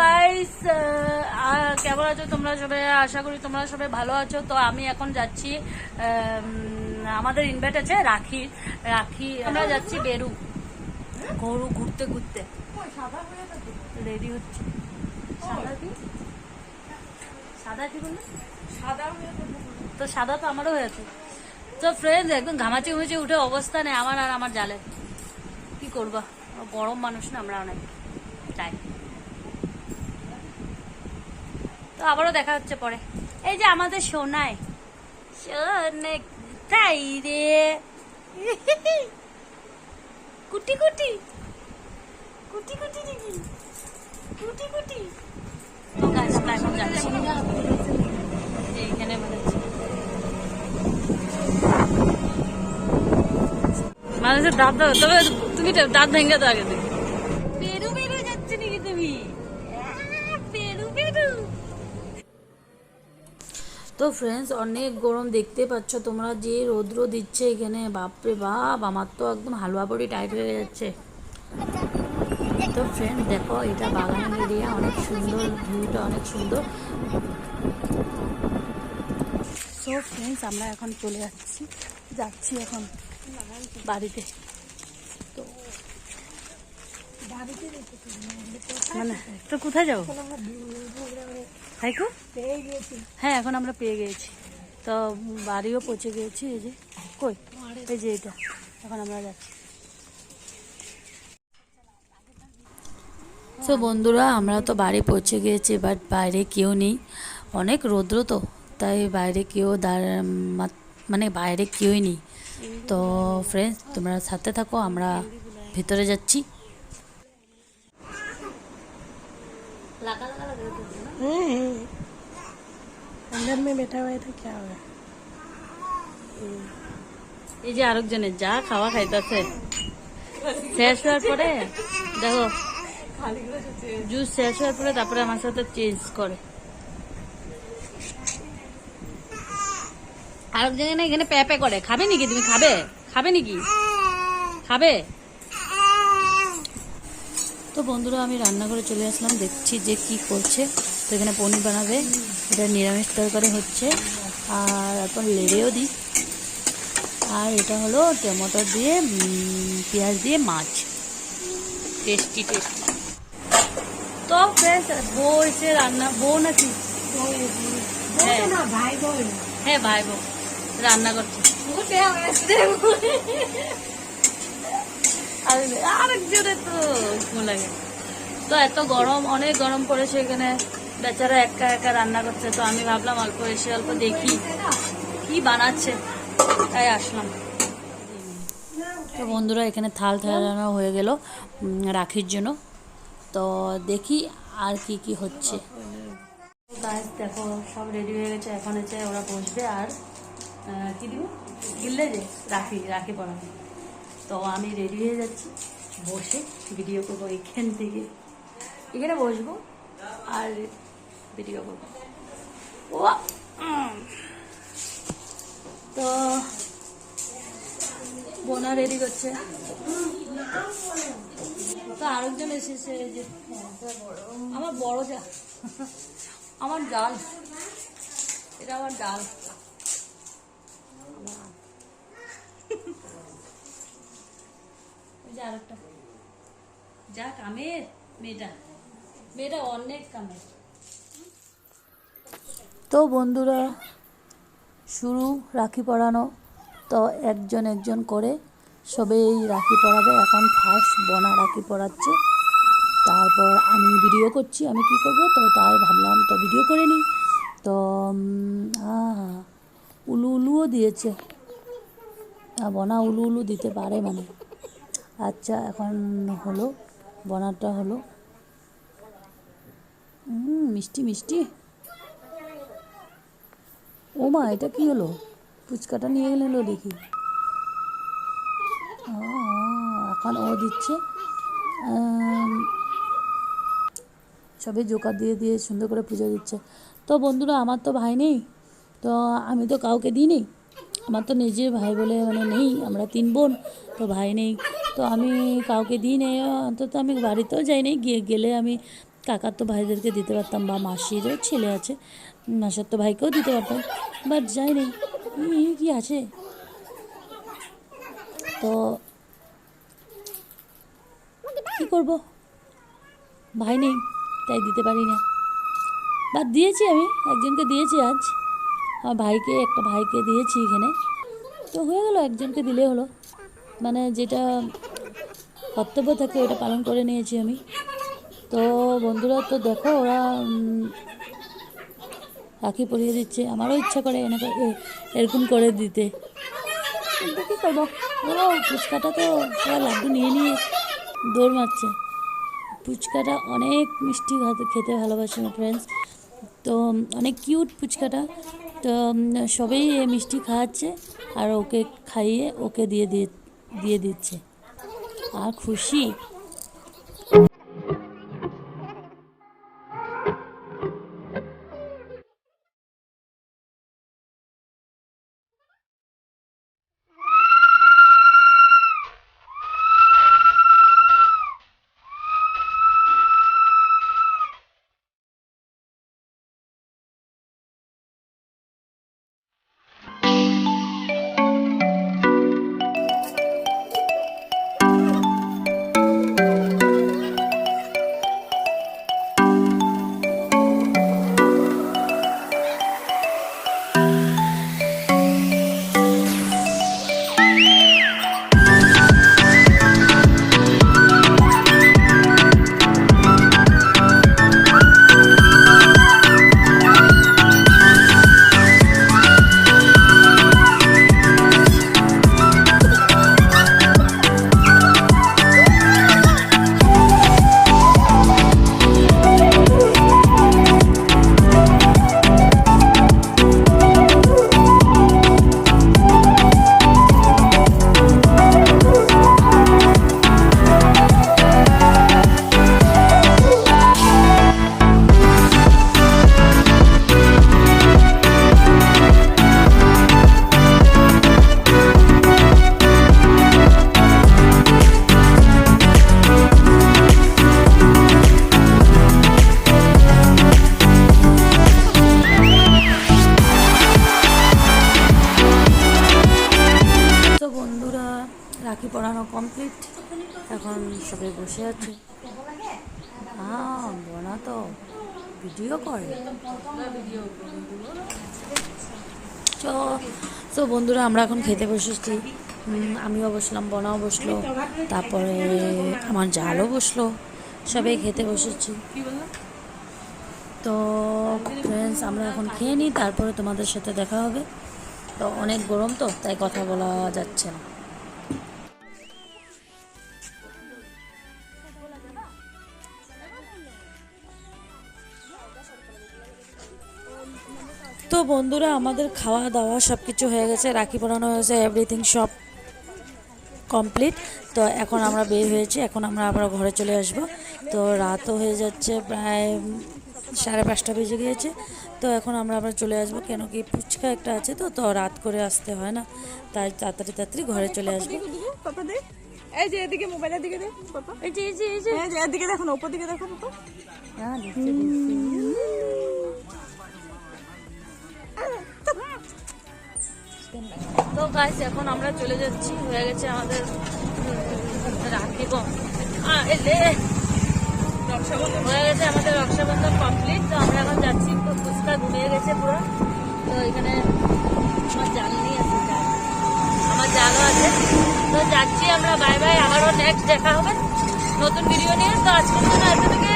Guys কেমন আছো তোমরা সবাই? আশা করি তোমরা সবাই ভালো আছো। তো আমি এখন যাচ্ছি আমাদের ইনভাইট আছে রাখি। রাখি আমরা যাচ্ছি বেরু। গরু ঘুরতে ঘুরতে। রেডি হচ্ছে। সাদা কি? সাদা কি বললে? সাদা তো সাদা তো আমারও হয়েছে তো ফ্রেন্ড একদম ঘামাচি ঘুমাচি উঠে অবস্থা নেই। আমার আর আমার জালে। কি করবা? গরম মানুষ না আমরা অনেক। তাই। তো আবারও দেখা হচ্ছে পরে। এই যে আমাদের সোনায় সোনে তাই রে। কুটি কুটি। কুটি কুটি, দিদি। কুটি কুটি। তো এখন যাচ্ছি। যে মানুষের দাঁত দাও। তবে তুমি দাঁত ভেঙে দাও আগে তো ফ্রেন্ডস অনেক গরম দেখতে পাচ্ছ তোমরা। যে রৌদ্র দিচ্ছে এখানে, বাপরে বাপ, আমার তো একদম হালুয়া বড়ি টাইট হয়ে যাচ্ছে। তো ফ্রেন্ড দেখো, এটা বাগান এরিয়া অনেক সুন্দর ভিউটা অনেক সুন্দর। সো ফ্রেন্ডস আমরা এখন চলে যাচ্ছি যাচ্ছি এখন বাড়িতে। তো মানে তো কোথায়? হ্যাঁ এখন আমরা পেয়ে গিয়েছি। তো বাড়িও পৌঁছে গিয়েছি কই? যে এখন আমরা যাচ্ছি। তো বন্ধুরা, আমরা তো বাড়ি পৌঁছে গিয়েছি বাট বাইরে কেউ নেই। অনেক রৌদ্র তো, তাই বাইরে কেউ মানে বাইরে কেউই নেই। তো ফ্রেন্ডস তোমরা সাথে থাকো, আমরা ভিতরে যাচ্ছি। अंदर में बैठा हुआ है तो क्या हुआ এই যে আরেকজনের যা খাওয়া খাইতেছে শেষ হওয়ার পরে দেখো জুস শেষ হওয়ার পরে তারপরে আমার সাথে চেঞ্জ করে আরেকজনে না এখানে প্যাপে করে খাবে নাকি তুমি খাবে খাবে নাকি খাবে তো বন্ধুরা আমি রান্নাঘরে চলে আসলাম দেখছি যে কি করছে। তো এখানে পনির বানাবে এটা নিরামিষ তরকারি হচ্ছে। আর এখন লেড়েও দিই। আর এটা হলো টমেটো দিয়ে পেঁয়াজ দিয়ে মাছ। Tasty tasty. তো বউ এসে রান্না বউ নাকি? হ্যাঁ। ভাই বউ। হ্যাঁ ভাই বউ। রান্না করছে। আর আরেকজনের তো লাগে। তো এত গরম, অনেক গরম পড়েছে এখানে। বেচারা একা একা রান্না করছে, তো আমি ভাবলাম অল্প এসে অল্প দেখি কি বানাচ্ছে। তাই আসলাম। তো বন্ধুরা, এখানে থাল থালানো হয়ে গেল রাখির জন্য। তো দেখি আর কি কি হচ্ছে। দেখো, সব রেডি হয়ে গেছে। এখন হচ্ছে ওরা বসবে আর কি দিব? গিললে যে, রাখি রাখি পড়ানো তো আমি রেডি হয়ে যাচ্ছি। বসে ভিডিও করব এখান থেকে। এখানে বসবো আর ভিডিও করব। ও তো বোনা রেডি করছে। তো আরেকজন এসেছে যে, আমার বড় যা। আমার ডাল। এটা আমার ডাল। যে যা কামের মেয়েটা। মেয়েটা অনেক কামের তো বন্ধুরা, শুরু রাখি পরানো তো একজন একজন করে সবেই রাখি পরাবে এখন ফার্স্ট বনা রাখি পরাচ্ছে তারপর আমি ভিডিও করছি। আমি কি করব? তো তাই ভাবলাম, তো ভিডিও করে নিই। তো উলু উলুও দিয়েছে। বনা উলু উলু দিতে পারে মানে। আচ্ছা এখন হলো বনাটা হলো। মিষ্টি মিষ্টি। ও মা এটা কি হলো? ফুচকাটা নিয়ে গেলেন দেখি। ও, এখন ও দিচ্ছে সবে জোকার দিয়ে দিয়ে সুন্দর করে পুজো দিচ্ছে। তো বন্ধুরা আমার তো ভাই নেই তো আমি তো কাউকে দিইনি। আমার তো নিজের ভাই বলে মানে নেই আমরা তিন বোন তো ভাই নেই। তো আমি কাউকে দিই নেই, অন্তত আমি বাড়িতেও যাই নাই। গিয়ে গেলে আমি কাকার তো ভাইদেরকে দিতে পারতাম বা মাসিরও ছেলে আছে, মাসের তো ভাইকেও দিতে পারতাম বাট যাইনি ই কি আছে? তো কি করব? ভাই নেই, তাই দিতে পারি না। বাট দিয়েছি আমি, একজনকে দিয়েছি আজ। আমার ভাইকে, একটা ভাইকে দিয়েছি এখানে। তো হয়ে গেল, একজনকে দিলে হলো। মানে যেটা কর্তব্য থাকে ওটা পালন করে নিয়েছি আমি। তো বন্ধুরা, তো দেখো ওরা রাখি পরিয়ে দিচ্ছে। আমারও ইচ্ছা করে এনে এরকম করে দিতে। কিন্তু কী করব? ও, ফুচকাটা তো সবাই লাড্ডু নিয়ে নিয়ে দৌড় মারছে। ফুচকাটা অনেক মিষ্টি খাতে- ভালোবাসে আমার ফ্রেন্ডস তো অনেক কিউট ফুচকাটা। তো সবাই মিষ্টি খাওয়াচ্ছে আর ওকে খাইয়ে ওকে দিয়ে দিয়ে দিয়ে দিচ্ছে। আর খুশি কমপ্লিট এখন সবাই বসে আছে। হ্যাঁ বোনা তো ভিডিও করে। তো তো বন্ধুরা, আমরা এখন খেতে বসেছি। আমিও বসলাম, বনাও বসল। তারপরে আমার জালও বসল। সবাই খেতে বসেছি। তো ফ্রেন্ডস আমরা এখন খেয়ে নিই। তারপরে তোমাদের সাথে দেখা হবে। তো, অনেক গরম তো, তাই কথা বলা যাচ্ছে না। তো বন্ধুরা আমাদের খাওয়া দাওয়া সব কিছু হয়ে গেছে রাখি পরানো হয়েছে এভরিথিং সব কমপ্লিট তো এখন আমরা বের হয়েছি এখন আমরা আবার ঘরে চলে আসব। তো রাতও হয়ে যাচ্ছে প্রায় সাড়ে পাঁচটা বেজে গিয়েছে। তো এখন আমরা আবার চলে আসব কেন কি ফুচকা একটা আছে তো তো রাত করে আসতে হয় না। তাই তাড়াতাড়ি তাড়াতাড়ি ঘরে চলে আসব। এই যে এদিকে মোবাইলের দিকে এই যে এই যে এই যে। এদিকে দেখো না উপর দিকে দেখো পাপা। তো গাইস এখন আমরা চলে যাচ্ছি। হয়ে গেছে আমাদের রাখি কম হয়ে গেছে আমাদের রক্ষাবন্ধন কমপ্লিট তো আমরা এখন যাচ্ছি তো ফুচকা ঘুমিয়ে গেছে পুরো। তো এখানে আমার জাল নিয়ে আছে আমার জালও আছে। তো যাচ্ছি আমরা বাই বাই আবারও নেক্সট দেখা হবে। নতুন ভিডিও নিয়ে। তো আজকের জন্য এত থেকে